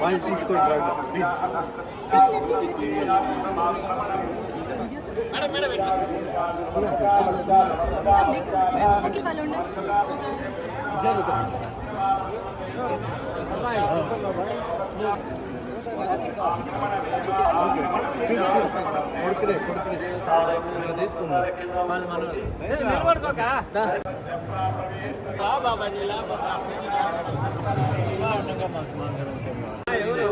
వాళ్ళు తీసుకోండి ప్లీజ్ కొడుకులే కొడుకులే తీసుకున్నాడు బాబా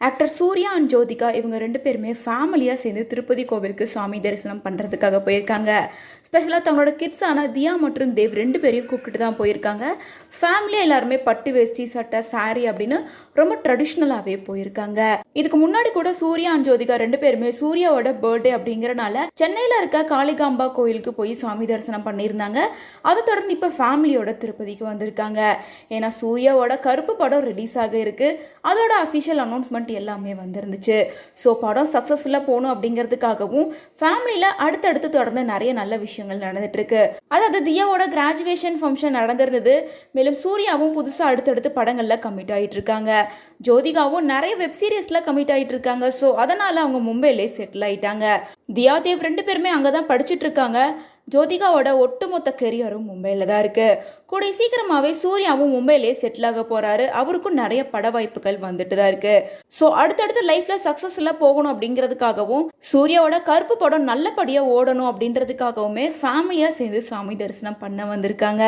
ஆக்டர் சூர்யா அண்ட் ஜோதிகா இவங்க ரெண்டு பேருமே ஃபேமிலியாக சேர்ந்து திருப்பதி கோவிலுக்கு சாமி தரிசனம் பண்ணுறதுக்காக போயிருக்காங்க. ஸ்பெஷலாக தங்களோட கிட்ஸான தியா மற்றும் தேவ் ரெண்டு பேரையும் கூப்பிட்டு தான் போயிருக்காங்க. ஃபேமிலியாக எல்லாருமே பட்டு வேஷ்டி சட்டை சாரி அப்படின்னு ரொம்ப ட்ரெடிஷ்னலாகவே போயிருக்காங்க. இதுக்கு முன்னாடி கூட சூர்யா அண்ட் ஜோதிகா ரெண்டு பேருமே சூர்யாவோட பர்த்டே அப்படிங்கிறனால சென்னையில் இருக்க காளிகாம்பா கோயிலுக்கு போய் சாமி தரிசனம் பண்ணியிருந்தாங்க. அதை தொடர்ந்து இப்போ ஃபேமிலியோட திருப்பதிக்கு வந்திருக்காங்க. ஏன்னா சூர்யாவோட கருப்பு படம் ரிலீஸ் ஆக இருக்கு. அதோட அஃபிஷியல் அனௌன்ஸ்மெண்ட் எல்லாமே வந்திருந்துச்சு. ஸோ படம் சக்ஸஸ்ஃபுல்லாக போகணும் அப்படிங்கிறதுக்காகவும் ஃபேமிலியில் அடுத்தடுத்து தொடர்ந்து நிறைய நல்ல விஷயங்கள் நடந்துட்டுருக்கு. அதாவது தியாவோட கிராஜுவேஷன் ஃபங்க்ஷன் நடந்திருந்தது. மேலும் சூர்யாவும் புதுசாக அடுத்தடுத்து படங்களில் கமிட் ஆகிட்டு இருக்காங்க ஜோதிகாவும் நிறைய வெப் சீரிஸ்ல கமிட் ஆகிட்டு இருக்காங்க ஸோ அதனால அவங்க மும்பையிலே செட்டில் ஆயிட்டாங்க. தியா தேவ் ரெண்டு பேருமே அங்கே தான் படிச்சுட்டு இருக்காங்க. ஜோதிகாவோட ஒட்டுமொத்த கெரியரும் மும்பையில் தான் இருக்குது கூட சீக்கிரமாகவே சூர்யாவும் மும்பையிலே செட்டில் ஆக போகிறாரு அவருக்கும் நிறைய பட வாய்ப்புகள் வந்துட்டு தான் இருக்குது ஸோ அடுத்தடுத்த லைஃப்பில் சக்சஸ்ஃபுல்லாக போகணும் அப்படிங்கிறதுக்காகவும் சூர்யாவோட கருப்பு படம் நல்லபடியாக ஓடணும் அப்படின்றதுக்காகவுமே ஃபேமிலியாக சேர்ந்து சாமி தரிசனம் பண்ண வந்திருக்காங்க.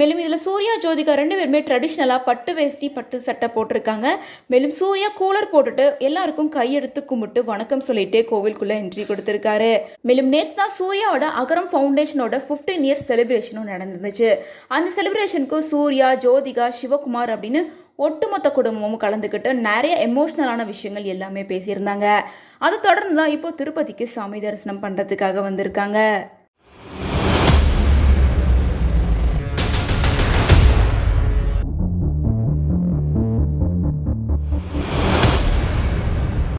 மேலும் இதில் சூர்யா ஜோதிகா ரெண்டு பேருமே ட்ரெடிஷ்னலாக பட்டு வேஷ்டி பட்டு சட்டை போட்டிருக்காங்க. மேலும் சூர்யா கூலர் போட்டுட்டு எல்லாருக்கும் கையெடுத்து கும்பிட்டு வணக்கம் சொல்லிட்டு கோவிலுக்குள்ளே என்ட்ரி கொடுத்துருக்காரு. மேலும் நேற்று தான் சூர்யாவோட அகரம் கணேஷனோட ஃபிஃப்டீன் இயர்ஸ் செலிப்ரேஷனும் நடந்துச்சு. அந்த செலிப்ரேஷனுக்கு சூர்யா ஜோதிகா சிவகுமார் அப்படின்னு ஒட்டுமொத்த குடும்பமும் கலந்துக்கிட்டு நிறைய எமோஷ்னலான விஷயங்கள் எல்லாமே பேசியிருந்தாங்க. அதை தொடர்ந்து தான் இப்போ திருப்பதிக்கு சாமி தரிசனம் பண்ணுறதுக்காக வந்திருக்காங்க.